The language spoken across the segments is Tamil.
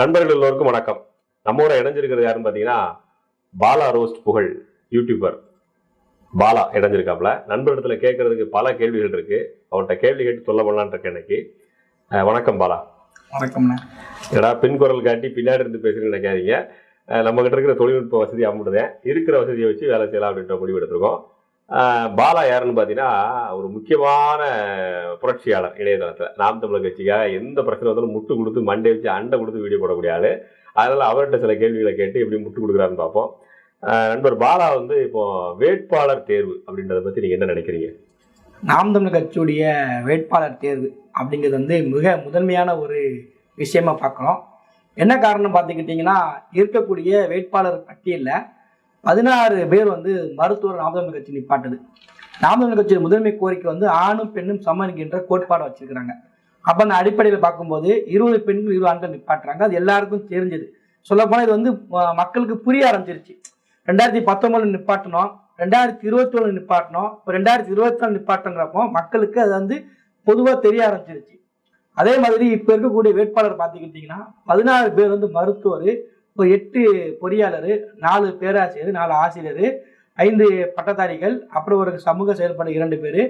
நண்பர்கள் எல்லோருக்கும் வணக்கம். நம்மோட இணைஞ்சிருக்கிறது யாருன்னு பார்த்தீங்கன்னா பாலா ரோஸ்ட் புகழ் யூடியூபர் பாலா இணைஞ்சிருக்காப்ல நண்பரிடத்துல கேட்கறதுக்கு பல கேள்விகள் இருக்கு. அவன்கிட்ட கேள்வி கேட்டு சொல்ல பண்ணலான்னு இருக்கேன் இன்னைக்கு. அஹ் வணக்கம் பாலா. வணக்கம்ண்ணா. ஏடா பின் குரல் காட்டி பின்னாடி இருந்து பேசுறேன்னு நினைக்காதீங்க. நம்ம கிட்ட இருக்கிற தொழில்நுட்ப வசதி அம்முடுதேன் இருக்கிற வசதியை வச்சு வேலை செய்யலாம் அப்படின்ற முடிவு எடுத்திருக்கோம். பாலா யாருன்னு பார்த்தீங்கன்னா ஒரு முக்கியமான புரட்சியாளர் இணையதளத்தில். நாம் தமிழர் கட்சிக்காக எந்த பிரச்சனை வந்தாலும் முட்டு கொடுத்து மண்டே வச்சு அண்டை கொடுத்து வீடியோ போடக்கூடிய ஆள். அதனால் அவர்கிட்ட சில கேள்விகளை கேட்டு எப்படி முட்டு கொடுக்குறாருன்னு பார்ப்போம். நண்பர் பாலா வந்து இப்போ வேட்பாளர் தேர்வு அப்படின்றத பற்றி நீங்கள் என்ன நினைக்கிறீங்க? நாம் தமிழர் கட்சியுடைய வேட்பாளர் தேர்வு அப்படிங்கிறது வந்து மிக முதன்மையான ஒரு விஷயமா பார்க்குறோம். என்ன காரணம் பார்த்துக்கிட்டிங்கன்னா இருக்கக்கூடிய வேட்பாளர் பட்டியலில் பதினாறு பேர் வந்து மருத்துவர் நாம் கட்சி நிப்பாட்டுது. நாம் கட்சியின் முதன்மை கோரிக்கை வந்து ஆணும் பெண்ணும் சமம் கோட்பாடு வச்சிருக்கிறாங்க. அப்போ அந்த அடிப்படையில் பார்க்கும்போது இருபது பெண்கள் இருபது ஆண்கள் நிப்பாட்டுறாங்க. அது எல்லாருக்கும் தெரிஞ்சது. சொல்லப்போனால் இது வந்து மக்களுக்கு புரிய ஆரம்பிச்சிருச்சு. ரெண்டாயிரத்தி பத்தொன்பதுல நிப்பாட்டணும். ரெண்டாயிரத்தி இருபத்தி ஒன்று நிப்பாட்டணும். இப்போ ரெண்டாயிரத்தி இருபத்தி நாலு நிப்பாட்டுங்கிறப்போ மக்களுக்கு அது வந்து பொதுவாக தெரிய ஆரம்பிச்சிருச்சு. அதே மாதிரி இப்போ இருக்கக்கூடிய வேட்பாளர் பார்த்துக்கிட்டிங்கன்னா பதினாறு பேர் வந்து மருத்துவர் இப்போ எட்டு பொறியாளர் நாலு பேராசிரியர் நாலு ஆசிரியர் ஐந்து பட்டதாரிகள் அப்புறம் ஒரு சமூக செயல்பாடு இரண்டு பேர்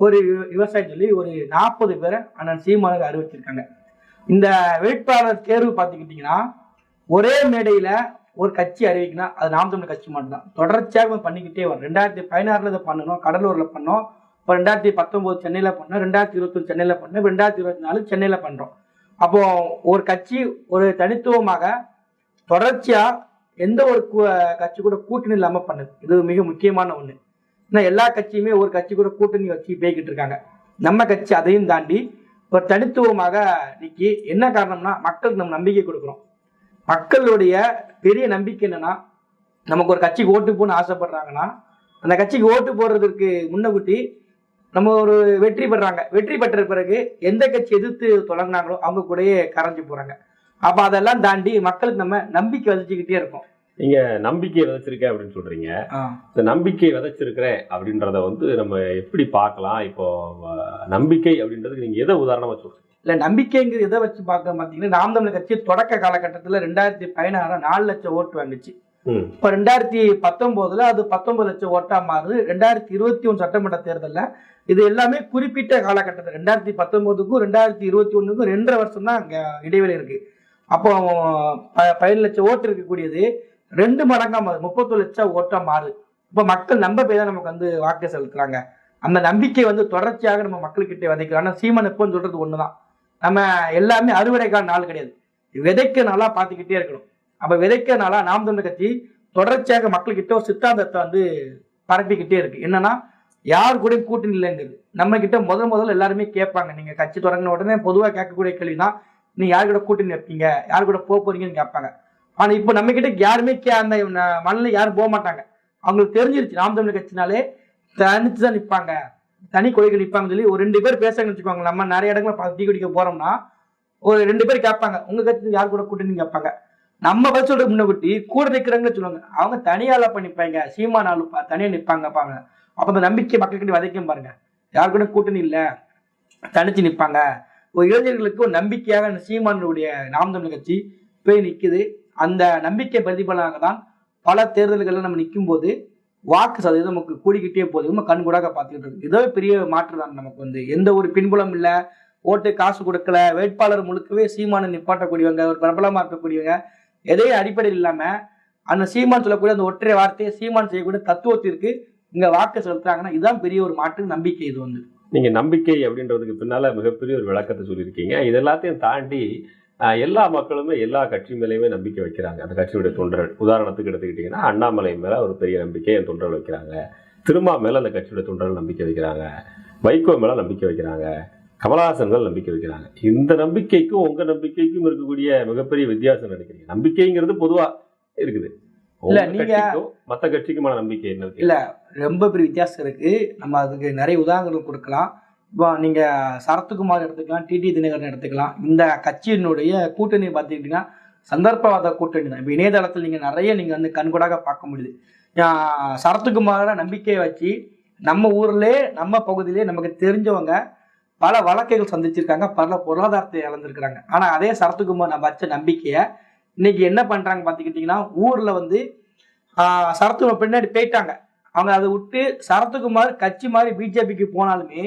ஒரு விவ- விவசாயி சொல்லி ஒரு நாற்பது பேரை அண்ணன் சீமானுக்கு அறிவிச்சிருக்காங்க இந்த வேட்பாளர் தேர்வு பார்த்துக்கிட்டிங்கன்னா ஒரே மேடையில் ஒரு கட்சி அறிவிக்கணும் அது நாம் தமிழ் கட்சி மட்டும்தான். தொடர்ச்சியாக பண்ணிக்கிட்டே வரும். ரெண்டாயிரத்தி பதினாறில் இதை பண்ணணும் கடலூரில் பண்ணோம் இப்போ ரெண்டாயிரத்தி பத்தொம்போது சென்னையில் பண்ணோம் ரெண்டாயிரத்தி இருபத்தொன்று சென்னையில் பண்ணோம் ரெண்டாயிரத்தி இருபத்தி நாலு சென்னையில் பண்ணுறோம் அப்போது ஒரு கட்சி ஒரு தனித்துவமாக தொடர்ச்சியாக எந்த ஒரு கட்சி கூட கூட்டணி இல்லாமல் பண்ணுது. இது மிக முக்கியமான ஒன்று ஏன்னா எல்லா கட்சியுமே ஒரு கட்சி கூட கூட்டணி வச்சு போய்கிட்டு இருக்காங்க. நம்ம கட்சி அதையும் தாண்டி ஒரு தனித்துவமாக நிற்கி என்ன காரணம்னா மக்களுக்கு நம்ம நம்பிக்கை கொடுக்குறோம். மக்களுடைய பெரிய நம்பிக்கை என்னன்னா நமக்கு ஒரு கட்சிக்கு ஓட்டு போடணும்னு ஆசைப்படுறாங்கன்னா அந்த கட்சிக்கு ஓட்டு போடுறதுக்கு முன்னகுட்டி நம்ம ஒரு வெற்றி பெறாங்க. வெற்றி பெற்ற பிறகு எந்த கட்சி எதிர்த்து தொடங்கினாங்களோ அவங்க கூடயே கரைஞ்சு போறாங்க. அப்ப அதெல்லாம் தாண்டி மக்களுக்கு நம்ம நம்பிக்கை விதைச்சுக்கிட்டே இருக்கோம். நீங்க நம்பிக்கை விதைச்சிருக்கேன் அப்படின்னு சொல்றீங்க. இந்த நம்பிக்கை விதைச்சிருக்கிறேன் அப்படின்றத வந்து நம்ம எப்படி பார்க்கலாம்? இப்போ நம்பிக்கை அப்படின்றதுக்கு நீங்க எதை உதாரணமா சொல்றீங்க? இல்ல நம்பிக்கைங்கிறது எதை வச்சு பார்க்க பார்த்தீங்கன்னா நாம் தமிழர் கட்சி தொடக்க காலகட்டத்தில் ரெண்டாயிரத்தி பதினாறு நாலு லட்சம் ஓட்டு வாங்குச்சு. ம். இப்போ ரெண்டாயிரத்தி பத்தொன்பதுல அது பத்தொன்பது லட்சம் ஓட்டா மாறுது. ரெண்டாயிரத்தி இருபத்தி ஒன்று சட்டமன்ற தேர்தலில் இது எல்லாமே குறிப்பிட்ட காலகட்டத்தில் ரெண்டாயிரத்தி பத்தொன்பதுக்கும் ரெண்டாயிரத்தி இருபத்தி ஒன்றுக்கும் ரெண்டரை வருஷம் தான் இடைவெளி இருக்கு. அப்போ ப- பதினேழு லட்சம் ஓட்டு இருக்கக்கூடியது. ரெண்டு மடங்கா மாறுது முப்பத்தொரு லட்சம் ஓட்டா மாறுது இப்போ மக்கள் நம்ப போய் தான் நமக்கு வந்து வாக்கு செலுத்துறாங்க. அந்த நம்பிக்கை வந்து தொடர்ச்சியாக நம்ம மக்கள்கிட்ட விதைக்கிறோம் ஆனால் சீமன் எப்போன்னு சொல்றது ஒன்று தான் நம்ம எல்லாமே அறுவடைக்கான நாள் கிடையாது. விதைக்க நாளா பார்த்துக்கிட்டே இருக்கணும். அப்ப விதைக்க நாளா நாம் தமிழ் கட்சி தொடர்ச்சியாக மக்கள்கிட்ட ஒரு சித்தாந்தத்தை வந்து பரப்பிக்கிட்டே இருக்கு. என்னன்னா யார் கூட கூட்டணி இல்லைங்கிறது. நம்ம கிட்ட முதல் முதல்ல எல்லாருமே கேட்பாங்க. நீங்க கட்சி தொடங்கின உடனே பொதுவாக கேட்கக்கூடிய கேள்விதான் நீங்கள் யார் கூட கூட்டணி வைப்பீங்க யார் கூட போக போறீங்கன்னு கேட்பாங்க. ஆனா இப்போ நம்ம கிட்ட யாருமே கே அந்த மண்ணில் யாரும் போக மாட்டாங்க. அவங்களுக்கு தெரிஞ்சிருச்சு நாம் தமிழ் கட்சினாலே தனித்து தான் நிற்பாங்க தனி கொள்கை நிற்பாங்க சொல்லி ஒரு ரெண்டு பேர் பேசுறாங்கன்னு வச்சுக்கோங்க. நம்ம நிறைய இடங்களை பார்த்து டீ குடிக்க போறோம்னா ஒரு ரெண்டு பேர் கேட்பாங்க. உங்க கட்சி யார் கூட கூட்டணி கேட்பாங்க. நம்ம பதில் சொல்ற முன்னகுட்டி கூட நிற்கிறாங்கன்னு சொல்லுவாங்க. அவங்க தனியால பண்ணிப்பாங்க சீமா நாலு தனியா நிற்பாங்கப்பாங்க அப்ப அந்த நம்பிக்கை மக்கள்கிட்ட விதைக்கும் பாருங்க. யார் கூட கூட்டணி இல்ல. தனிச்சு நிற்பாங்க இப்போ இளைஞர்களுக்கு ஒரு நம்பிக்கையாக அந்த சீமானுடைய நாம் நிகழ்ச்சி கட்சி போய் நிற்குது அந்த நம்பிக்கை பிரதிபலனாக தான் பல தேர்தல்களில் நம்ம நிற்கும் போது வாக்கு சதவீதம் நமக்கு கூடிக்கிட்டே போகுது. நம்ம கண்கூடாக பார்த்துக்கிட்டு இருக்கு. ஏதோ பெரிய மாற்று தான் நமக்கு வந்து. எந்த ஒரு பின்புலம் இல்லை. ஓட்டு காசு கொடுக்கல. வேட்பாளர் முழுக்கவே சீமானை நிப்பாட்டக்கூடியவங்க ஒரு பிரபலமாக இருக்கக்கூடியவங்க எதையும் அடிப்படையில் இல்லாமல் அந்த சீமான் சொல்லக்கூடிய அந்த ஒற்றை வார்த்தையை சீமான் செய்யக்கூடிய தத்துவத்திற்கு இங்கே வாக்கு செலுத்துறாங்கன்னா இதுதான் பெரிய ஒரு மாற்று நம்பிக்கை இது வந்து. நீங்கள் நம்பிக்கை அப்படின்றதுக்கு பின்னால் மிகப்பெரிய ஒரு விளக்கத்தை சொல்லியிருக்கீங்க. இது எல்லாத்தையும் தாண்டி எல்லா மக்களுமே எல்லா கட்சி மேலேயுமே நம்பிக்கை வைக்கிறாங்க. அந்த கட்சியுடைய தொண்டர்கள். உதாரணத்துக்கு எடுத்துக்கிட்டிங்கன்னா அண்ணாமலை மேலே ஒரு பெரிய நம்பிக்கை என் தொண்டர்கள் வைக்கிறாங்க. திருமா மேலே அந்த கட்சியுடைய தொண்டர்கள் நம்பிக்கை வைக்கிறாங்க. வைகோ மேலே நம்பிக்கை வைக்கிறாங்க. கமலஹாசன்கள் நம்பிக்கை வைக்கிறாங்க. இந்த நம்பிக்கைக்கும் உங்கள் நம்பிக்கைக்கும் இருக்கக்கூடிய மிகப்பெரிய வித்தியாசம் நினைக்கிறீங்க? நம்பிக்கைங்கிறது பொதுவாக இருக்குது. இல்ல, நீங்க- மத்த கட்சிக்குமான நம்பிக்கை என்ன இல்ல ரொம்ப பெரிய வித்தியாசம் இருக்கு. நம்ம அதுக்கு நிறைய உதாரணங்கள் கொடுக்கலாம். இப்போ நீங்க சரத்குமார் எடுத்துக்கலாம் டிடி தினகரன் எடுத்துக்கலாம். இந்த கட்சியினுடைய கூட்டணி பார்த்துக்கிட்டீங்கன்னா சந்தர்ப்பவாத கூட்டணி தான். இப்போ இணையதளத்தில் நீங்க நிறைய நீங்க வந்து கண்கூடாக பார்க்க முடியுது. சரத்குமார நம்பிக்கையை வச்சு நம்ம ஊர்ல நம்ம பகுதியிலே நமக்கு தெரிஞ்சவங்க பல வழக்குகள் சந்திச்சிருக்காங்க பல பொருளாதாரத்தை இழந்திருக்கிறாங்க. ஆனா அதே சரத்குமார் நம்ம வச்ச நம்பிக்கையை இன்னைக்கு என்ன பண்றாங்க பாத்துக்கிட்டீங்கன்னா ஊர்ல வந்து சரத்குமார் பின்னாடி போயிட்டாங்க. அவங்க அதை விட்டு சரத்குமார் கட்சி மாதிரி பிஜேபிக்கு போனாலுமே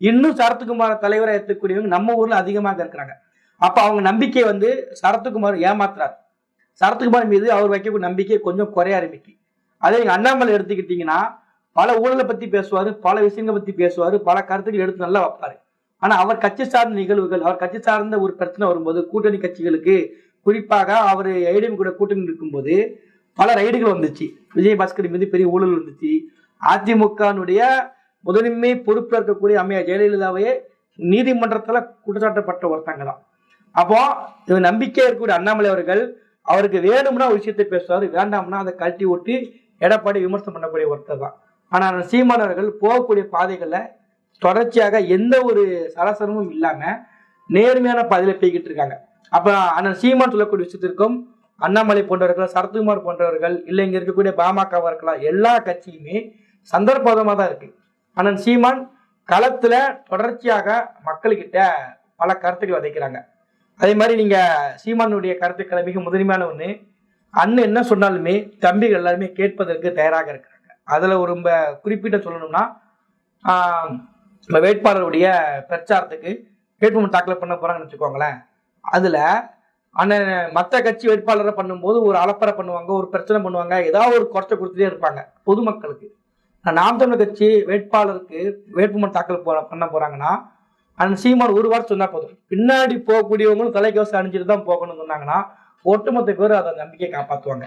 இன்னும் சரத்குமார் தலைவரை ஏற்றக்கூடியவங்க நம்ம ஊர்ல அதிகமாக இருக்கிறாங்க. அப்ப அவங்க நம்பிக்கை வந்து சரத்குமார் ஏமாத்துறாரு. சரத்குமார் மீது அவர் வைக்கக்கூடிய நம்பிக்கை கொஞ்சம் குறைய ஆரம்பிக்கு. அதே நீங்க அண்ணாமலை எடுத்துக்கிட்டீங்கன்னா பல ஊழலை பத்தி பேசுவாரு பல விஷயங்களை பத்தி பேசுவாரு பல கருத்துக்கள் எடுத்து நல்லா வைப்பாரு. ஆனா அவர் கட்சி சார்ந்த நிகழ்வுகள் அவர் கட்சி சார்ந்த ஒரு பிரச்சனை வரும்போது கூட்டணி கட்சிகளுக்கு குறிப்பாக அவர் ஐடிஎம் கூட கூட்டணி இருக்கும்போது பல ரைடுகள் வந்துச்சு. விஜயபாஸ்கர் மீது பெரிய ஊழல் வந்துச்சு. அதிமுகனுடைய முதன்மை பொறுப்பில் இருக்கக்கூடிய அம்மையார் ஜெயலலிதாவையே நீதிமன்றத்தில் குற்றச்சாட்டப்பட்ட ஒருத்தங்க தான். அப்போ இது நம்பிக்கை இருக்கக்கூடிய அண்ணாமலை அவர்கள் அவருக்கு வேணும்னா ஒரு விஷயத்தை பேசுவார் வேண்டாம்னா அதை கழட்டி ஓட்டி எடப்பாடி விமர்சனம் பண்ணக்கூடிய ஒருத்தர் தான். ஆனால் சீமானவர்கள் சீமான் அவர்கள் போகக்கூடிய பாதைகளில் தொடர்ச்சியாக எந்த ஒரு சலசலமும் இல்லாமல் நேர்மையான பாதையில் போய்கிட்டு இருக்காங்க. அப்ப அண்ணன் சீமான் சொல்லக்கூடிய விஷயத்திற்கும் அண்ணாமலை போன்றவர்கள் சரத்குமார் போன்றவர்கள் இல்லை இங்க இருக்கக்கூடிய பாமகவா இருக்கலாம் எல்லா கட்சியுமே சந்தர்ப்பதமா தான் இருக்கு. அண்ணன் சீமான் களத்துல தொடர்ச்சியாக மக்கள்கிட்ட பல கருத்துக்கள் விதைக்கிறாங்க. அதே மாதிரி நீங்க சீமானுடைய கருத்துக்களை மிக முதன்மையான ஒண்ணு அண்ணன் என்ன சொன்னாலுமே தம்பிகள் எல்லாருமே கேட்பதற்கு தயாராக இருக்கிறாங்க. அதுல ஒரு ரொம்ப குறிப்பிட்ட சொல்லணும்னா ஆஹ், நம்ம வேட்பாளருடைய பிரச்சாரத்துக்கு வேட்புமனு தாக்கல் பண்ண போறாங்கன்னு வச்சுக்கோங்களேன். அதில் அண்ணன் மற்ற கட்சி வேட்பாளரை பண்ணும்போது ஒரு அலப்பறை பண்ணுவாங்க ஒரு பிரச்சனை பண்ணுவாங்க ஏதாவது ஒரு குறைச்ச கொடுத்துட்டே இருப்பாங்க பொதுமக்களுக்கு. நாம் தமிழ் கட்சி வேட்பாளருக்கு வேட்புமனு தாக்கல் போ பண்ண போகிறாங்கன்னா அந்த சீமான் ஒரு வாரம் சொன்னால் போதும். பின்னாடி போகக்கூடியவங்களும் தலைக்கவசம் அணிஞ்சிட்டு தான் போகணும்னு சொன்னாங்கன்னா ஒட்டுமொத்த பேர் அதை நம்பிக்கையை காப்பாற்றுவாங்க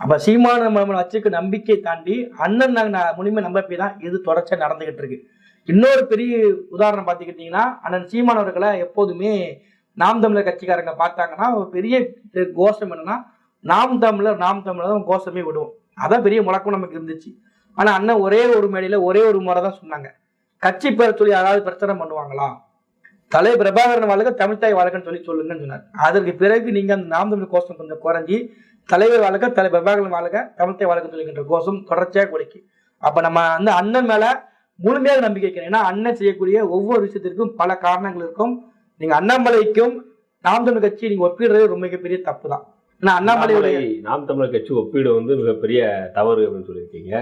அப்போ சீமான நம்ம வச்சுக்க நம்பிக்கை தாண்டி அண்ணன் நாங்கள் முழுமை நம்பப்பி தான் இது தொடர்ச்சியாக நடந்துகிட்டு இருக்கு. இன்னொரு பெரிய உதாரணம் பார்த்துக்கிட்டிங்கன்னா அண்ணன் சீமான் அவர்களை எப்போதுமே நாம் தமிழர் கட்சிக்காரங்க பார்த்தாங்கன்னா ஒரு பெரிய கோஷம் என்னன்னா நாம் தமிழர் நாம் தமிழர் தான் கோஷமே விடுவோம். அதான் பெரிய முழக்கம் நமக்கு இருந்துச்சு. ஆனா அண்ணன் ஒரே ஒரு மேடையில ஒரே ஒரு முறை தான் சொன்னாங்க. கட்சி பெற சொல்லி யாராவது பிரச்சனை பண்ணுவாங்களா? தலை பிரபாகரன் வாழ்க தமிழ்தாய் வழக்குன்னு சொல்லி சொல்லுங்கன்னு சொன்னார். அதற்கு பிறகு நீங்க அந்த நாம் தமிழ் கோஷம் கொஞ்சம் குறைஞ்சி தலைவர் வாழ்க தலை பிரபாகரன் வாழ்க தமிழ்தாய் வாழ்க சொல்லுகின்ற கோஷம் தொடர்ச்சியாக குறைக்கு அப்ப நம்ம வந்து அண்ணன் மேல முழுமையாக நம்பிக்கை வைக்கணும். ஏன்னா அண்ணன் செய்யக்கூடிய ஒவ்வொரு விஷயத்திற்கும் பல காரணங்கள் இருக்கும். நீங்க அண்ணாமலைக்கும் நாம் தமிழ் கட்சி நீங்க ஒப்பிடுறது ரொம்ப மிகப்பெரிய தப்பு தான் ஏன்னா அண்ணாமலையுடைய அண்ணாமலை நாம் தமிழர் கட்சி ஒப்பீடு வந்து மிகப்பெரிய தவறு அப்படின்னு சொல்லியிருக்கீங்க.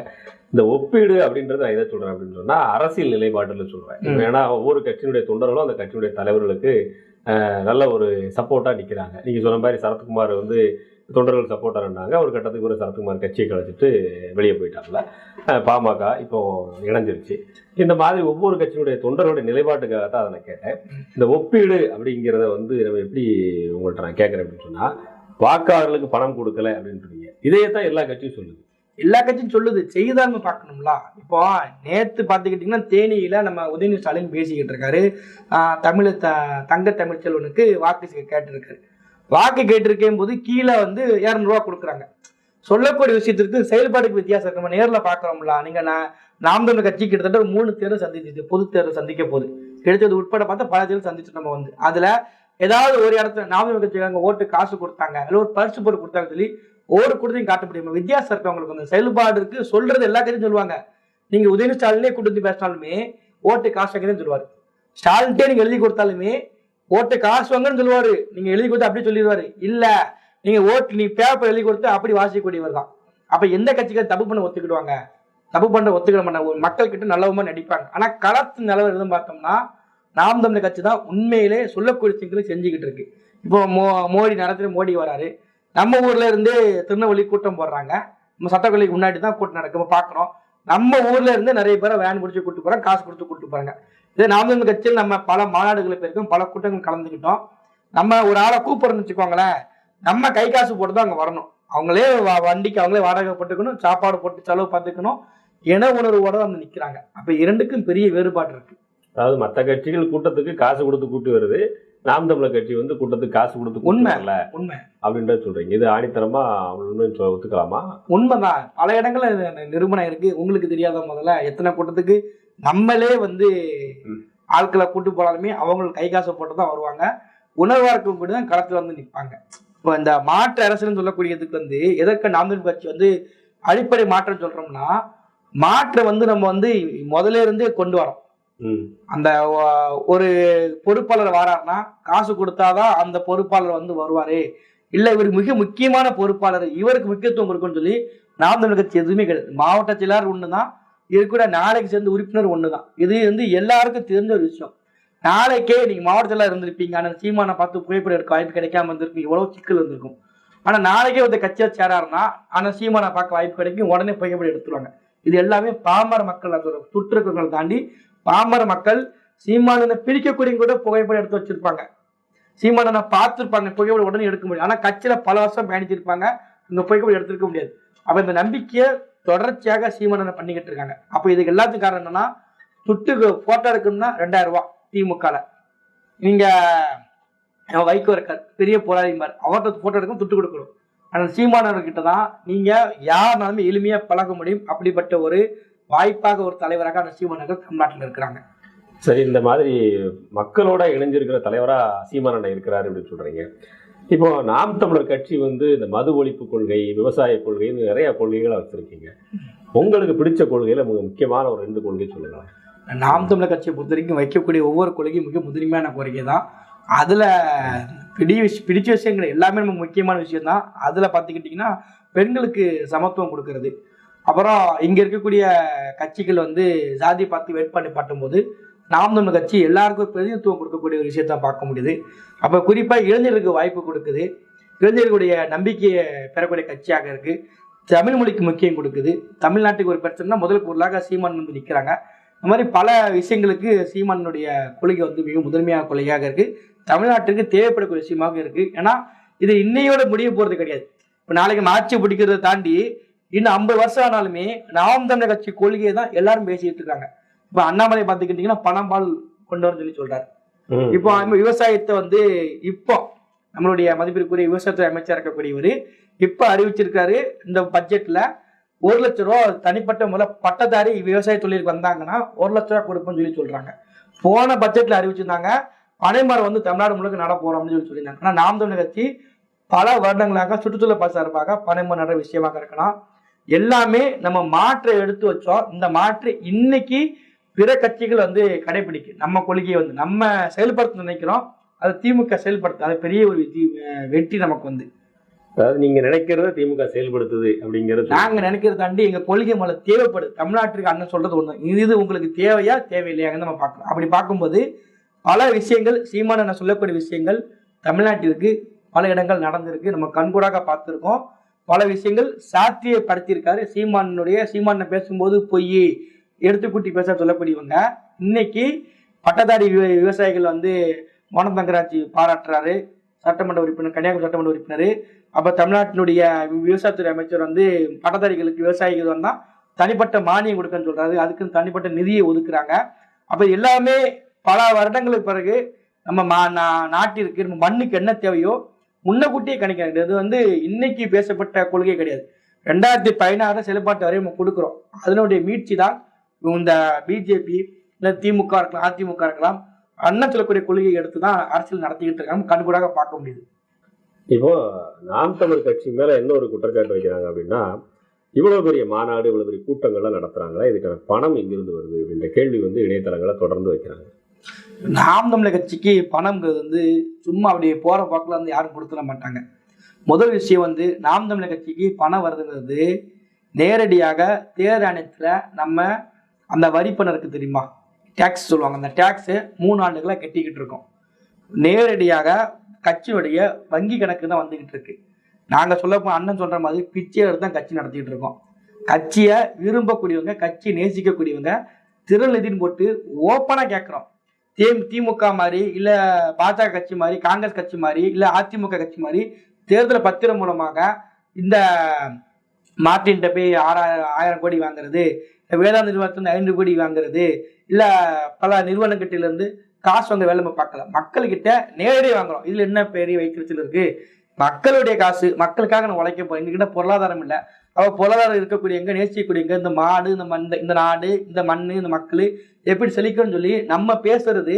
இந்த ஒப்பீடு அப்படின்றது நான் எதை சொல்றேன் அப்படின்னு சொன்னா அரசியல் நிலைப்பாடுல சொல்றேன். ஏன்னா ஒவ்வொரு கட்சியினுடைய தொண்டர்களும் அந்த கட்சியினுடைய தலைவர்களுக்கு நல்ல ஒரு சப்போர்ட்டா நிக்கிறாங்க. நீங்க சொன்ன மாதிரி சரத்குமார் வந்து தொண்டர்கள் சப்போர்ட்டா இருந்தாங்க ஒரு கட்டத்துக்கு ஒரு சரத்குமார் கட்சியை கழிச்சிட்டு வெளியே போயிட்டாங்கல்ல பாமக இப்போ இணைஞ்சிருச்சு. இந்த மாதிரி ஒவ்வொரு கட்சியினுடைய தொண்டர்களுடைய நிலைப்பாட்டுக்காக தான் அதை நான் கேட்டேன். இந்த ஒப்பீடு அப்படிங்கிறத வந்து நம்ம எப்படி உங்கள்கிட்ட நான் கேட்குறேன் அப்படின்னு சொன்னால் வாக்காளர்களுக்கு பணம் கொடுக்கல அப்படின்றீங்க இதையே தான் எல்லா கட்சியும் சொல்லுது. எல்லா கட்சியும் சொல்லுது. செய்தாங்க பார்க்கணும்ல? இப்போ நேற்று பார்த்துக்கிட்டிங்கன்னா தேனியில் நம்ம உதயநிதி ஸ்டாலின் பேசிக்கிட்டு இருக்காரு. தமிழ் த தங்க தமிழ்ச்செல்வனுக்கு வாக்கு கேட்டிருக்காரு. வாக்கு கேட்டிருக்கேன் போது கீழே வந்து இரநூறுவா கொடுக்குறாங்க. சொல்லக்கூடிய விஷயத்திற்கு செயல்பாடுக்கு வித்தியாசம் இருக்கு. நம்ம நேரில் பார்க்குறோம்ல நீங்க நான் நாம் தமிழ் கட்சி கிட்டத்தட்ட ஒரு மூணு தேர்தல் சந்திச்சிச்சு. பொது தேர்தல் சந்திக்க போகுது கிடைச்சது உட்பட பார்த்தா பல தேர்தல் சந்திச்சு நம்ம வந்து. அதுல ஏதாவது ஒரு இடத்துல நாம் தமிழ் கட்சிக்காங்க ஓட்டு காசு கொடுத்தாங்க இல்லை ஒரு பரிசு போட்டு கொடுத்தாங்க சொல்லி ஓடு கொடுத்தையும் காட்ட முடியுமா? வித்தியாசம் இருக்கு அவங்களுக்கு அந்த செயல்பாடு இருக்கு. சொல்றது எல்லாத்தையும் சொல்லுவாங்க. நீங்க உதயநிதி ஸ்டாலினே கூட்டு வந்து பேசினாலுமே ஓட்டு காசு வைக்கிறேன்னு சொல்லுவார் ஸ்டாலின்ட்டே நீங்க எழுதி கொடுத்தாலுமே ஓட்டு காசு வாங்கன்னு சொல்லுவாரு. நீங்க எழுதி கொடுத்து அப்படி சொல்லிடுவாரு. இல்ல நீங்க ஓட்டு நீ பேப்பர் எழுதி கொடுத்து அப்படி வாசிக்கக்கூடியவர் தான். அப்ப எந்த கட்சிகள் தப்பு பண்ண ஒத்துக்கிடுவாங்க? தப்பு பண்ற ஒத்துக்கிட மாட்டாங்க. ஒரு மக்கள் கிட்ட நல்லவமா நடிப்பாங்க. ஆனா களத்து நிலவரம் எதுவும் பார்த்தோம்னா நாம் தமிழர் கட்சி தான் உண்மையிலே சொல்லக்கூடிய விஷயங்களை செஞ்சுக்கிட்டு இருக்கு. இப்போ மோ மோடி நடத்துற மோடி வராரு. நம்ம ஊர்ல இருந்து திருநெல்வேலி கூட்டம் போடுறாங்க. நம்ம சட்டக்கல்லிக்கு முன்னாடி தான் கூட்டம் நடக்கும். பாக்குறோம் நம்ம ஊர்ல இருந்து நிறைய பேரை வேன் பிடிச்சி கூட்டு போறாங்க காசு கொடுத்து கூட்டு போறாங்க. இதே நாம் கட்சியில் நம்ம பல மாநாடுகளை போயிருக்கோம் பல கூட்டங்கள் கலந்துக்கிட்டோம். நம்ம ஒரு ஆளை கூப்பிடுறோம்னு வச்சுக்கோங்களேன் நம்ம கை காசு போட்டு தான் அங்கே வரணும். அவங்களே வ- வண்டிக்கு அவங்களே வாடகை போட்டுக்கணும் சாப்பாடு போட்டு செலவு பார்த்துக்கணும் இன உணர்வோட வந்து நிற்கிறாங்க அப்போ இரண்டுக்கும் பெரிய வேறுபாடு இருக்கு. அதாவது மற்ற கட்சிகள் கூட்டத்துக்கு காசு கொடுத்து கூட்டு வருது நாம் தமிழர் கட்சி வந்து கூட்டத்துக்கு காசு கொடுத்து உண்மை. உண்மை. அப்படின்றத சொல்றீங்க. இது ஆணித்தரமா உண்மை ஒத்துக்கலாமா? உண்மைதான். பல இடங்கள்ல நிரூபணம் இருக்கு. உங்களுக்கு தெரியாத முதல்ல எத்தனை கூட்டத்துக்கு நம்மளே வந்து. ஆட்களை கூட்டு போனாலுமே அவங்க கை காசு போட்டு தான் வருவாங்க. உணர்வா இருக்கும் கூட தான் களத்துல வந்து நிற்பாங்க இப்போ இந்த மாற்று அரசுன்னு சொல்லக்கூடியதுக்கு வந்து எதற்கு நாம் தமிழ் கட்சி வந்து அடிப்படை மாற்றம் சொல்றோம்னா மாற்றை வந்து நம்ம வந்து முதல்ல இருந்தே கொண்டு வரோம். அந்த ஒரு பொறுப்பாளர் வராருன்னா காசு கொடுத்தாதான் அந்த பொறுப்பாளர் வந்து வருவாரு. இல்ல இவர் மிக முக்கியமான பொறுப்பாளர் இவருக்கு முக்கியத்துவம் இருக்குன்னு சொல்லி நாம் தமிழர் கட்சி எதுவுமே கிடையாது. மாவட்ட செயலாளர் ஒண்ணுதான் இது கூட நாளைக்கு சேர்ந்த உறுப்பினர் ஒண்ணுதான். இது வந்து எல்லாருக்கும் தெரிஞ்ச ஒரு விஷயம். நாளைக்கே நீங்க மாவட்ட செயலாளர் இருந்திருப்பீங்க ஆனா சீமானை பார்த்து புகைப்படம் எடுக்க வாய்ப்பு கிடைக்காம இருந்திருக்கும் இவ்வளவு சிக்கல் இருந்திருக்கும். ஆனா நாளைக்கே வந்து கட்சியா சேராருன்னா ஆனா சீமானை பார்க்க வாய்ப்பு கிடைக்கும் உடனே புகைப்படம் எடுத்துருவாங்க. இது எல்லாமே பாமர மக்கள் அதோட சுற்றுக்கங்களை தாண்டி பாமர மக்கள் சீமானனை பிரிக்கக்கூடிய கூட புகைப்படம் எடுத்து வச்சிருப்பாங்க. சீமானனை பார்த்துருப்பாங்க புகைப்படம் உடனே எடுக்க முடியும் ஆனால் கட்சியில் பல வருஷம் பயணிச்சிருப்பாங்க இந்த புகைப்படம் எடுத்திருக்க முடியாது. அப்போ இந்த நம்பிக்கையை தொடர்ச்சியாக சீமானனை பண்ணிக்கிட்டு இருக்காங்க. அப்போ இதுக்கு எல்லாத்துக்கும் காரணம் என்னன்னா துட்டுக்கு போட்டோ எடுக்கணும்னா ரெண்டாயிரம் ரூபாய் திமுகவில் நீங்கள் வைகோ இருக்கார் பெரிய போராளிமார் அவர்கிட்ட போட்டோ எடுக்கணும் துட்டு கொடுக்கணும். ஆனால் சீமானவர்கிட்ட தான் நீங்கள் யாருனாலுமே எளிமையாக பழக முடியும். அப்படிப்பட்ட ஒரு வாய்ப்பாக ஒரு தலைவராக அந்த சீமானர்கள் தமிழ்நாட்டில் இருக்கிறாங்க. சரி இந்த மாதிரி மக்களோட இணைஞ்சிருக்கிற தலைவரா சீமானண்ணன் இருக்கிறாரு அப்படின்னு சொல்றீங்க. இப்போ நாம் தமிழர் கட்சி வந்து இந்த மது ஒழிப்பு கொள்கை விவசாய கொள்கைன்னு நிறைய கொள்கைகளை வச்சிருக்கீங்க. உங்களுக்கு பிடிச்ச கொள்கையில மிக முக்கியமான ஒரு ரெண்டு கொள்கை சொல்லுங்களேன். நாம் தமிழர் கட்சியை பொறுத்த வரைக்கும் வைக்கக்கூடிய ஒவ்வொரு கொள்கையும் மிக முதன்மையான கோரிக்கை தான். அதுல பிடி விஷ- பிடிச்ச விஷயங்கள் எல்லாமே நம்ம முக்கியமான விஷயம் தான் அதுல பார்த்துக்கிட்டிங்கன்னா பெண்களுக்கு சமத்துவம் கொடுக்கறது. அப்புறம் இங்க இருக்கக்கூடிய கட்சிகள் வந்து ஜாதி பார்த்து வெயிட் பண்ணி போது நாம் தமிழ் கட்சி எல்லாருக்கும் பிரதிநிதித்துவம் கொடுக்கக்கூடிய ஒரு விஷயத்த பார்க்க முடியுது. அப்ப குறிப்பா இளைஞர்களுக்கு வாய்ப்பு கொடுக்குது. இளைஞர்களுடைய நம்பிக்கையை பெறக்கூடிய கட்சியாக இருக்கு. தமிழ் மொழிக்கு முக்கியம் கொடுக்குது. தமிழ்நாட்டுக்கு ஒரு பிரச்சனைனா முதல் பொருளாக சீமான் வந்து நிற்கிறாங்க இந்த மாதிரி பல விஷயங்களுக்கு சீமானுடைய கொள்கை வந்து மிக முதன்மையான கொள்கையாக இருக்கு. தமிழ்நாட்டுக்கு தேவைப்படக்கூடிய விஷயமாக இருக்கு. ஏன்னா இது இன்னையோட முடிய போறது கிடையாது. இப்போ நாளைக்கு நம்ம ஆட்சி பிடிக்கிறத தாண்டி இன்னும் ஐம்பது வருஷம் ஆனாலுமே நாம் தமிழர் கட்சி கொள்கையை தான் எல்லாரும் பேசிட்டு இருக்காங்க. இப்போ அண்ணாமலை பார்த்துக்கிட்டிங்கன்னா பணம் பால் கொண்டு வரணும்னு சொல்லி சொல்றாரு. இப்போ விவசாயத்தை வந்து இப்போ நம்மளுடைய மதிப்பிற்குரிய விவசாயத்துறை அமைச்சர் இருக்கக்கூடியவர் இப்போ அறிவிச்சிருக்காரு இந்த பட்ஜெட்ல ஒரு லட்ச ரூபா தனிப்பட்ட முறை பட்டதாரி விவசாய தொழிலுக்கு வந்தாங்கன்னா ஒரு லட்ச ரூபா கொடுப்போம்னு சொல்லி சொல்றாங்க. போன பட்ஜெட்ல அறிவிச்சிருந்தாங்க பனைமரம் வந்து தமிழ்நாடு முழுக்க நட போறோம் அப்படின்னு சொல்லி சொல்லியிருந்தாங்க. ஆனா நாம் தமிழர் கட்சி பல வருடங்களாக சுற்றுச்சூழல் பாச சார்பாக பனைமரம் நடுற விஷயமாக இருக்கலாம். எல்லாமே நம்ம மாற்றை எடுத்து வச்சோம். இந்த மாற்று இன்னைக்கு பிற கட்சிகள் வந்து கடைபிடிக்கு. நம்ம கொள்கையை வந்து நம்ம செயல்படுத்த நினைக்கிறோம். அது திமுக செயல்படுத்த அது பெரிய ஒரு வெற்றி நமக்கு வந்து. அதாவது நீங்க நினைக்கிறத திமுக செயல்படுத்துது அப்படிங்கிறது நாங்க நினைக்கிறத தாண்டி எங்க கொள்கை மேல தேவைப்படுது. தமிழ்நாட்டுக்கு அண்ணன் சொல்றது ஒண்ணு. இது உங்களுக்கு தேவையா தேவையில்லையாங்க நம்ம பார்க்கலாம். அப்படி பார்க்கும்போது பல விஷயங்கள் சீமான நான் சொல்லக்கூடிய விஷயங்கள் தமிழ்நாட்டிற்கு பல இடங்கள் நடந்திருக்கு. நம்ம கண்கூடாக பார்த்துருக்கோம். பல விஷயங்கள் சாத்தியப்படுத்தியிருக்காரு. சீமானுடைய சீமான பேசும்போது பொய் எடுத்துக்கூட்டி பேச சொல்லக்கூடியவங்க. இன்னைக்கு பட்டதாரி விவசாயிகள் வந்து மோனம் பாராட்டுறாரு. சட்டமன்ற உறுப்பினர் கன்னியாகுமரி சட்டமன்ற உறுப்பினர். அப்போ தமிழ்நாட்டினுடைய விவசாயத்துறை அமைச்சர் வந்து பட்டதாரிகளுக்கு விவசாயிகள் வந்தா தனிப்பட்ட மானியம் கொடுக்கன்னு சொல்றாரு. அதுக்குன்னு தனிப்பட்ட நிதியை ஒதுக்குறாங்க. அப்போ எல்லாமே பல வருடங்களுக்கு பிறகு நம்ம மா- நா- நாட்டிற்கு நம்ம மண்ணுக்கு என்ன தேவையோ முன்னக்கூட்டியே கணிக்கிறாங்க. இது வந்து இன்னைக்கு பேசப்பட்ட கொள்கை கிடையாது. ரெண்டாயிரத்தி பதினாறு செயல்பாட்டு வரை நம்ம கொடுக்குறோம். அதனுடைய மீட்சி தான் இந்த பிஜேபி இல்லை திமுக இருக்கலாம் அதிமுக இருக்கலாம் அண்ணன் சொல்லக்கூடிய கொள்கையை எடுத்து தான் அரசியல் நடத்திக்கிட்டு இருக்காங்க. கண்கூடாக பார்க்க முடியுது. இப்போ நாம் தமிழ் கட்சி மேல என்ன ஒரு குற்றச்சாட்டு வைக்கிறாங்க அப்படின்னா இவ்வளவு பெரிய மாநாடு இவ்வளவு பெரிய கூட்டங்கள்லாம் நடத்துறாங்களா? இதுக்கான பணம் எங்கிருந்து வருது? அப்படின்ற கேள்வி வந்து இணையதளங்களை தொடர்ந்து வைக்கிறாங்க. நாம் தமிழர் கட்சிக்கு பணம்ங்கிறது வந்து சும்மா அப்படியே போற போக்கில் வந்து யாரும் கொடுத்துட மாட்டாங்க. முதல் விஷயம் வந்து நாம் தமிழர் கட்சிக்கு பணம் வருதுங்கிறது நேரடியாக தேர் ஆணையத்தில் நம்ம அந்த வரி பணம் இருக்கு தெரியுமா? டேக்ஸ் சொல்லுவாங்க. அந்த டேக்ஸு மூணு ஆண்டுகளாக கட்டிக்கிட்டு இருக்கோம். நேரடியாக கட்சியுடைய வங்கி கணக்கு தான் வந்துக்கிட்டு இருக்கு. நாங்கள் சொல்ல அண்ணன் சொல்ற மாதிரி பிச்சை தான் கட்சி நடத்திக்கிட்டு இருக்கோம். கட்சியை விரும்பக்கூடியவங்க கட்சியை நேசிக்கக்கூடியவங்க திரள் நிதின்னு போட்டு ஓப்பனாக கேட்குறோம். தே திமுக மாதிரி இல்லை பாஜக கட்சி மாதிரி காங்கிரஸ் கட்சி மாதிரி இல்லை அதிமுக கட்சி மாதிரி தேர்தல் பத்திரம் மூலமாக இந்த மார்ட்டின்ட்ட போய் ஆறாயிரம் ஆயிரம் கோடி வாங்குறது இல்ல வேதாந்த நிறுவனத்துல ஐந்து கோடி வாங்குறது இல்லை பல நிறுவனங்கிட்ட இருந்து காசு வாங்க வேலை நம்ம பார்க்கல. மக்கள்கிட்ட நேரடியாக வாங்குறோம். இதில் என்ன பெரிய வைக்கிறதுல இருக்கு? மக்களுடைய காசு மக்களுக்காக நம்ம உழைக்க போறோம். எங்ககிட்ட பொருளாதாரம் இல்லை. அவ பொருளாதாரம் இருக்கக்கூடிய எங்க நேசிக்கக்கூடியங்க இந்த மாடு இந்த மண் இந்த நாடு இந்த மண் இந்த மக்கள் எப்படி செழிக்கணும்னு சொல்லி நம்ம பேசுறது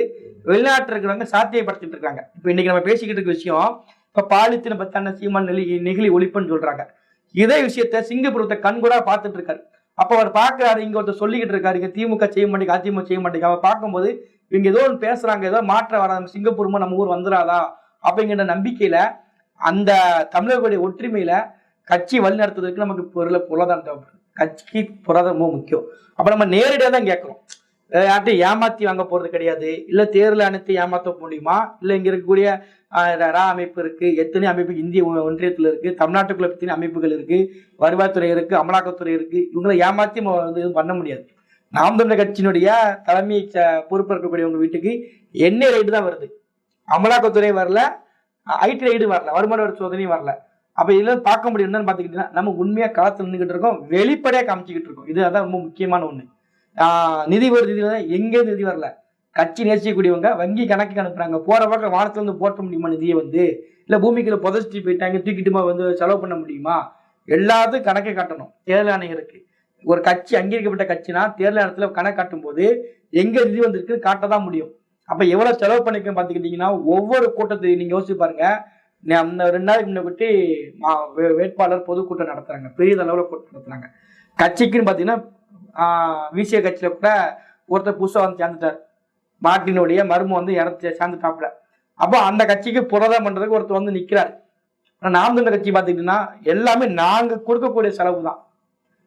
வெளிநாட்டில் இருக்கிறவங்க சாத்தியப்படுத்திட்டு இருக்காங்க. இப்போ இன்னைக்கு நம்ம பேசிக்கிட்டு இருக்க விஷயம் இப்போ பாலித்தின பத்தான சீமான் நெலி நெகிழி ஒழிப்புன்னு சொல்றாங்க. இதே விஷயத்த சிங்கப்பூரத்தை கண்கூடா பார்த்துட்டு இருக்காரு. அப்போ அவர் பாக்குறாரு இங்க ஒருத்தர் சொல்லிக்கிட்டு இருக்காரு இங்க திமுக செய்ய மாட்டேங்க அதிமுக செய்ய மாட்டேங்க அவர் பார்க்கும்போது இவங்க ஏதோ ஒன்று பேசுறாங்க ஏதோ மாற்ற வர சிங்கப்பூர்மா நம்ம ஊர் வந்துடாதா அப்படிங்கிற நம்பிக்கையில அந்த தமிழர்களுடைய ஒற்றுமையில கட்சி வழி நடத்துவதற்கு நமக்கு பொருளை பொருளாதாரம் தேவைப்படுது. கட்சிக்கு பொருளாதாரம் ரொம்ப முக்கியம். அப்போ நம்ம நேரடியாக தான் கேட்குறோம். அஹ் ஏமாற்றி ஏமாத்தி வாங்க போறது கிடையாது. இல்ல தேர்தல் அனைத்து ஏமாத்த முடியுமா? இல்ல இங்க இருக்கக்கூடிய ரா அமைப்பு இருக்கு. எத்தனை அமைப்பு? இந்திய ஒன்றியத்தில் ஒன்றியத்துல இருக்கு. தமிழ்நாட்டுக்குள்ள எத்தனை அமைப்புகள் இருக்கு? வருவாய்த்துறை இருக்கு அமலாக்கத்துறை இருக்கு. இவங்களை ஏமாத்தி நம்ம வந்து எதுவும் பண்ண முடியாது. நாம் தமிழர் கட்சியினுடைய தலைமை ச- பொறுப்பு இருக்கக்கூடியவங்க வீட்டுக்கு எண்ணெய் ரைடு தான் வருது? அமலாக்கத்துறை வரல ஐடி ரைடு வரல வருமான வரி சோதனையும் வரல. அப்ப இதுல பார்க்க முடியும் என்னன்னு பாத்துக்கிட்டீங்கன்னா நம்ம உண்மையா களத்துல நின்றுகிட்டு இருக்கோம் வெளிப்படையா காமிச்சுக்கிட்டு இருக்கோம். இது அதான் ரொம்ப முக்கியமான ஒண்ணு. நிதி வருது நிதி வரல எங்கே நிதி வரல? கட்சி நேசிக்கக்கூடியவங்க வங்கி கணக்கு அனுப்புறாங்க. போற பக்கம் வானத்துல இருந்து போட்ட முடியுமா நிதியை வந்து? இல்ல பூமிக்குள்ள புதைச்சிட்டு போயிட்டாங்க தூக்கிட்டுமா வந்து செலவு பண்ண முடியுமா? எல்லாத்துக்கும் கணக்கை காட்டணும். தேர்தல் ஆணையருக்கு ஒரு கட்சி அங்கீகரிக்கப்பட்ட கட்சினா தேர்தல் ஆணையத்துல கணக்கு காட்டும் போது எங்க நிதி வந்திருக்குன்னு காட்ட தான் முடியும். அப்ப எவ்வளவு செலவு பண்ணிக்க பாத்துக்கிட்டீங்கன்னா ஒவ்வொரு கூட்டத்தையும் நீங்க யோசிச்சு பாருங்க. அந்த ரெண்டு நாளைக்கு முன்னாடி மா- வே- வேட்பாளர் பொதுக்கூட்டம் நடத்துறாங்க. பெரிய அளவில் கூட்டம் நடத்துறாங்க. கட்சிக்குன்னு பார்த்தீங்கன்னா விசிய கட்சியில் கூட ஒருத்தர் புதுசாக வந்து சேர்ந்துட்டார். மார்ட்டினுடைய மர்மம் வந்து இறந்து சேர்ந்துட்டாப்புல. அப்போ அந்த கட்சிக்கு புரதம் பண்ணுறதுக்கு ஒருத்தர் வந்து நிற்கிறார் ஆனால் நாம் தமிழர் கட்சி பார்த்துக்கிட்டீங்கன்னா எல்லாமே நாங்கள் கொடுக்கக்கூடிய செலவு தான்.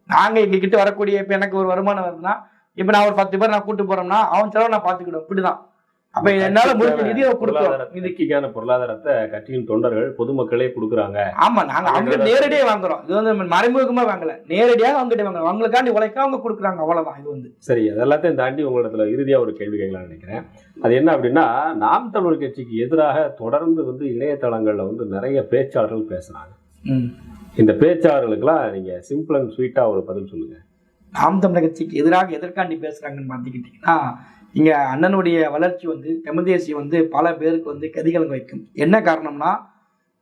நாங்கள் எங்ககிட்ட வரக்கூடிய இப்போ எனக்கு ஒரு வருமானம் வருதுன்னா இப்போ நான் ஒரு பத்து பேர் நான் கூட்டு போகிறோம்னா அவன் செலவு நான் பார்த்துக்கிடுவோம் இப்படி தான் அப்ப என்னால முடிஞ்ச நிதியை கொடுக்குறோம் கட்சிக்கான பொருளாதாரத்தை கட்சியின் தொண்டர்கள் பொதுமக்களே கொடுக்குறாங்க. ஆமா நாங்க அவங்க நேரடியாக வாங்குறோம். இது வந்து மறைமுகமா வாங்கல. நேரடியாக அவங்ககிட்ட வாங்குறோம். அவங்களுக்காண்டி உழைக்க அவங்க கொடுக்குறாங்க. அவ்வளவுதான். இது வந்து. சரி அது எல்லாத்தையும் தாண்டி உங்களிடத்துல இறுதியா ஒரு கேள்வி கேட்கலாம்னு நினைக்கிறேன். அது என்ன அப்படின்னா நாம் தமிழர் கட்சிக்கு எதிராக தொடர்ந்து வந்து இணையதளங்கள்ல வந்து நிறைய பேச்சாளர்கள் பேசுறாங்க. இந்த பேச்சாளர்களுக்கெல்லாம் நீங்க சிம்பிள் அண்ட் ஸ்வீட்டா ஒரு பதில் சொல்லுங்க. நாம் தமிழர் கட்சிக்கு எதிராக எதற்காண்டி பேசுறாங்கன்னு பார்த்துக்கிட்டிங்கன்னா இங்கே அண்ணனுடைய வளர்ச்சி வந்து தமிழ் தேசியம் வந்து பல பேருக்கு வந்து கதிகலங்க வைக்கும். என்ன காரணம்னா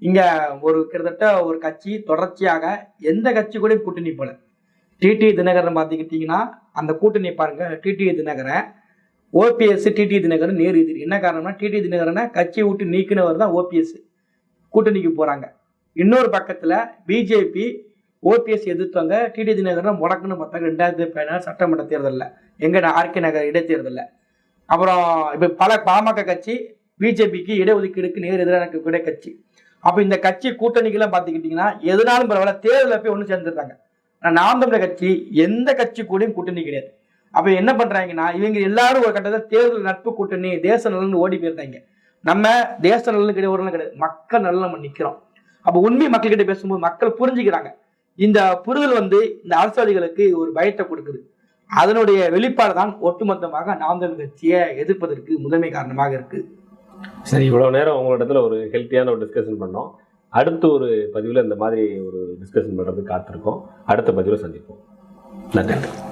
இங்கே ஒரு கிட்டத்தட்ட ஒரு கட்சி தொடர்ச்சியாக எந்த கட்சி கூட கூட்டணி போல. டிடி தினகரன் பார்த்துக்கிட்டிங்கன்னா அந்த கூட்டணி பாருங்க TT Dhinakaran OPS TT Dhinakaran நேர் எதிர். என்ன காரணம்னா டிடி தினகரனை கட்சியை விட்டு நீக்கினவர் தான் ஓபிஎஸ் கூட்டணிக்கு போகிறாங்க இன்னொரு பக்கத்தில் பிஜேபி ஓபிஎஸ் எதிர்த்தவங்க டிடி தினகரன் முடக்குன்னு பார்த்தாங்க ரெண்டாயிரத்தி பதினாறு சட்டமன்ற தேர்தலில். எங்க ஆர்கே நகர் இடைத்தேர்தலில். அப்புறம் இப்போ பல பாமக கட்சி பிஜேபிக்கு இடஒதுக்கீடுக்கு நேர் எதிரான இருக்கக்கூடிய கட்சி. அப்போ இந்த கட்சி கூட்டணிக்கெல்லாம் பார்த்துக்கிட்டிங்கன்னா எதுனாலும் பரவாயில்ல தேர்தலில் போய் ஒன்று சேர்ந்துருக்காங்க ஆனால் நாம் தமிழர் கட்சி எந்த கட்சி கூடயும் கூட்டணி கிடையாது. அப்போ என்ன பண்ணுறாங்கன்னா இவங்க எல்லாரும் ஒரு கட்டத்தில் தேர்தல் நட்பு கூட்டணி தேச நலன் ஓடி போயிருந்தாங்க. நம்ம தேச நலன் கிடையாது ஒரு கிடையாது. மக்கள் நலன் நம்ம நிற்கிறோம் அப்போ உண்மை மக்கள்கிட்ட பேசும்போது மக்கள் புரிஞ்சுக்கிறாங்க. இந்த புரிதல் வந்து இந்த அரசியல்வாதிகளுக்கு ஒரு பயத்தை கொடுக்குது. அதனுடைய வெளிப்பாடு தான் ஒட்டுமொத்தமாக நாம் தமிழ் கட்சியை எதிர்ப்பதற்கு முதன்மை காரணமாக இருக்கு. சரி இவ்வளவு நேரம் உங்களிடத்துல ஒரு ஹெல்த்தியான ஒரு டிஸ்கஷன் பண்ணோம். அடுத்த ஒரு பதிவில் இந்த மாதிரி ஒரு டிஸ்கஷன் பண்ணுறதுக்கு காத்திருக்கோம். அடுத்த பதிவில் சந்திப்போம். நன்றி.